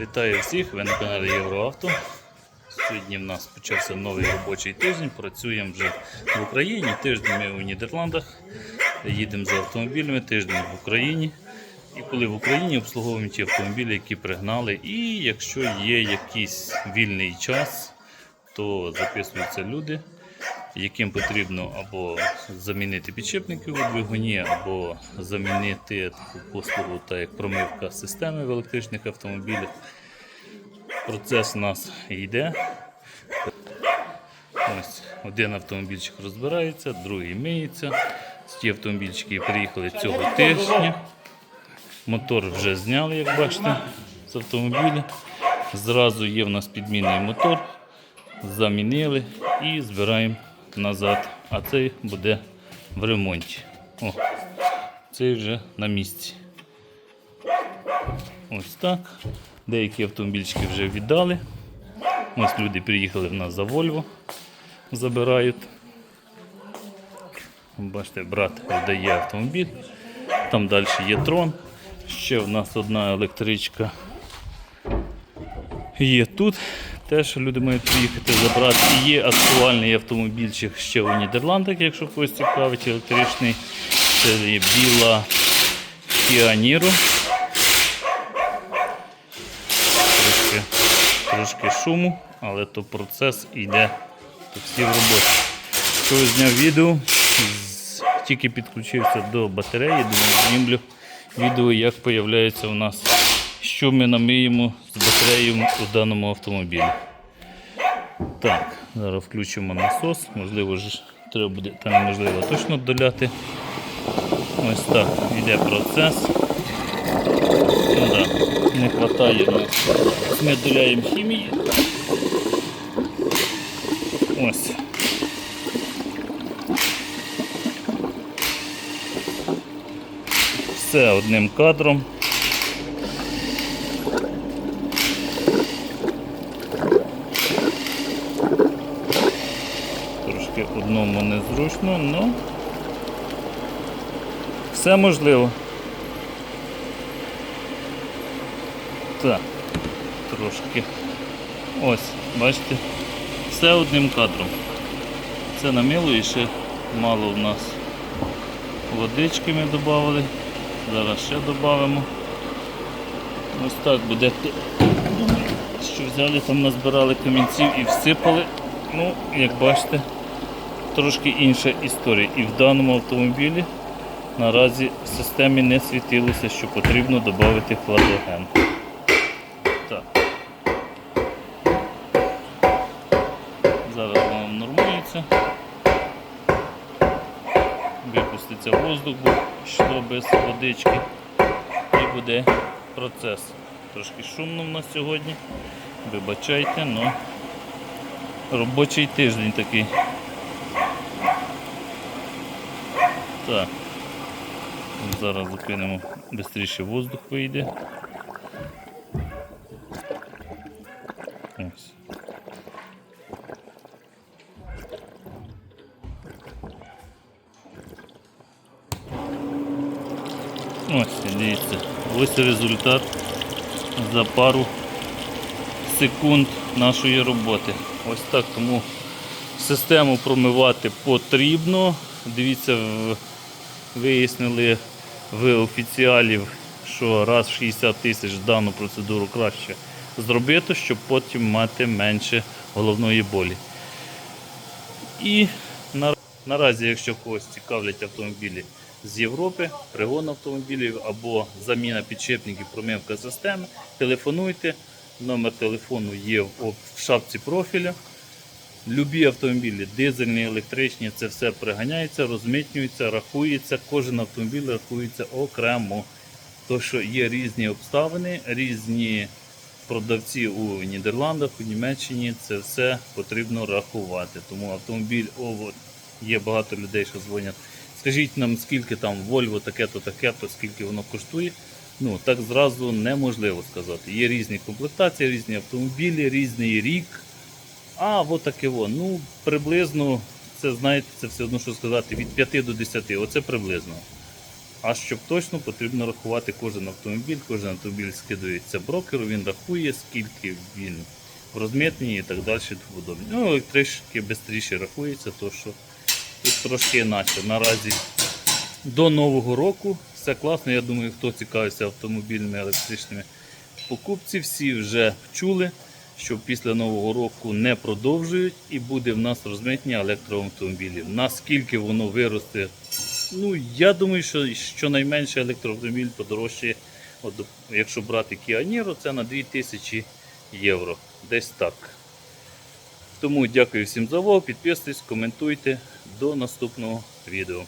Вітаю всіх, ви на каналі Євроавто. Сьогодні в нас почався новий робочий тиждень. Працюємо вже в Україні. Тиждень ми у Нідерландах. Їдемо за автомобілями, тиждень в Україні. І коли в Україні обслуговуємо ті автомобілі, які пригнали. І якщо є якийсь вільний час, то записуються люди, яким потрібно або замінити підшипники у двигуні, або замінити таку послугу, так як промивка системи в електричних автомобілях. Процес у нас йде. Ось один автомобільчик розбирається, другий миється. Ті автомобільчики приїхали цього тижня. Мотор вже зняли, як бачите, з автомобіля. Зразу є в нас підмінний мотор. Замінили і збираємо назад. А цей буде в ремонті. О, цей вже на місці. Ось так. Деякі автомобільчики вже віддали. Ось люди приїхали в нас за Volvo, забирають. Бачите, брат віддає автомобіль. Там далі є трон. Ще в нас одна електричка є тут. Теж люди мають приїхати забрати. І є актуальний автомобільчик ще у Нідерландах, якщо когось цікавить, електричний. Це є біла Niro. Трошки, трошки шуму, але то процес йде то всі в роботі. Коли зняв відео, тільки підключився до батареї, думаю, знімлю відео, як з'являється у нас, що ми намиємо з батареєю у даному автомобілі. Так, зараз включимо насос, можливо, ж треба буде, та неможливо точно доляти. Ось так йде процес. Ну, да, не вистачає. Ми, ми доляємо хімії. Ось. Все одним кадром. Трошки одному незручно, але все можливо. Так, трошки. Ось, бачите, все одним кадром. Це намило і ще мало в нас водички ми додали. Зараз ще додамо. Ось так буде. Що взяли там назбирали камінців і всипали. Ну, як бачите, трошки інша історія. І в даному автомобілі наразі в системі не світилося, що потрібно додати хладоген. Так. Зараз воно нормується. Випуститься воздух, бо йшло без водички. І буде процес. Трошки шумно в нас сьогодні. Вибачайте, але робочий тиждень такий. Так. Зараз закинемо, швидше воздух вийде. Ось. Дивіться, ось результат за пару секунд нашої роботи. Ось так, тому систему промивати потрібно. Дивіться, в- вияснили в офіціалів, що раз в 60 тисяч дану процедуру краще зробити, щоб потім мати менше головної болі. І наразі, якщо когось цікавлять автомобілі з Європи, пригон автомобілів або заміна підшипників, промивка системи, телефонуйте. Номер телефону є в шапці профіля. Любі автомобілі, дизельні, електричні, це все приганяється, розмитнюється, рахується. Кожен автомобіль рахується окремо. То, що є різні обставини, різні продавці у Нідерландах, у Німеччині, це все потрібно рахувати. Тому автомобіль, о, є багато людей, що дзвонять. Скажіть нам, скільки там Volvo таке-то, таке-то, скільки воно коштує. Ну, так зразу неможливо сказати. Є різні комплектації, різні автомобілі, різний рік. А, от таке во. Ну, приблизно, це знаєте, це все одно, що сказати, від 5 до 10. Оце приблизно. А щоб точно потрібно рахувати кожен автомобіль, кожен автомобіль скидується брокеру, він рахує, скільки він в розмітненні і так далі. Ну, електрички швидше рахується, то що тут трошки інакше. Наразі до Нового року все класно. Я думаю, хто цікавиться автомобільними електричними покупці, всі вже чули, що після Нового року не продовжують і буде в нас розмитнення електроавтомобілів. Наскільки воно виросте Ну, я думаю, що щонайменше електроавтомобіль подорожчає, от, якщо брати Kia Niro, це на 2000 євро. Десь так. Тому дякую всім за увагу, підписуйтесь, коментуйте. До наступного відео.